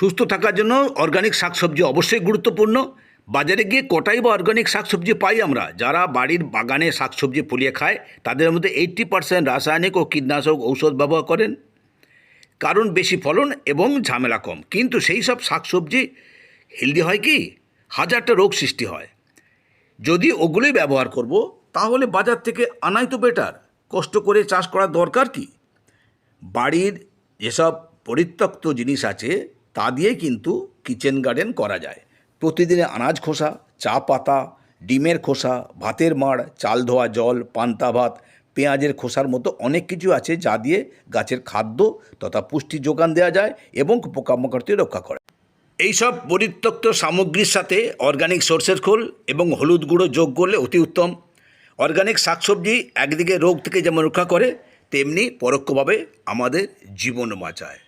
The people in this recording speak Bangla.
সুস্থ থাকার জন্য অর্গানিক শাকসবজি অবশ্যই গুরুত্বপূর্ণ। বাজারে গিয়ে কটাই বা অর্গানিক শাকসবজি পাই আমরা? যারা বাড়ির বাগানে শাকসবজি ফলিয়ে খায়, তাদের মধ্যে এইট্টি পার্সেন্ট রাসায়নিক ও কীটনাশক ঔষধ ব্যবহার করেন। কারণ বেশি ফলন এবং ঝামেলা কম। কিন্তু সেই সব শাকসবজি হেলদি হয় কি? হাজারটা রোগ সৃষ্টি হয়। যদি ওগুলোই ব্যবহার করব, তাহলে বাজার থেকে আনাই তো বেটার কষ্ট করে চাষ করার দরকার কি? বাড়ির যেসব পরিত্যক্ত জিনিস আছে তা দিয়ে কিন্তু কিচেন গার্ডেন করা যায়। প্রতিদিনে আনাজ খোসা, চা পাতা, ডিমের খোসা, ভাতের মাড়, চাল ধোয়া জল, পান্তা ভাত, পেঁয়াজের খোসার মতো অনেক কিছু আছে যা দিয়ে গাছের খাদ্য তথা পুষ্টি যোগান দেওয়া যায় এবং পোকামাকড় থেকে রক্ষা করে। এইসব পরিত্যক্ত সামগ্রীর সাথে অর্গানিক সর্ষের খোল এবং হলুদ গুঁড়ো যোগ করলে অতি উত্তম। অর্গানিক শাকসবজি একদিকে রোগ থেকে যেমন রক্ষা করে, তেমনি পরোক্ষভাবে আমাদের জীবনও বাঁচায়।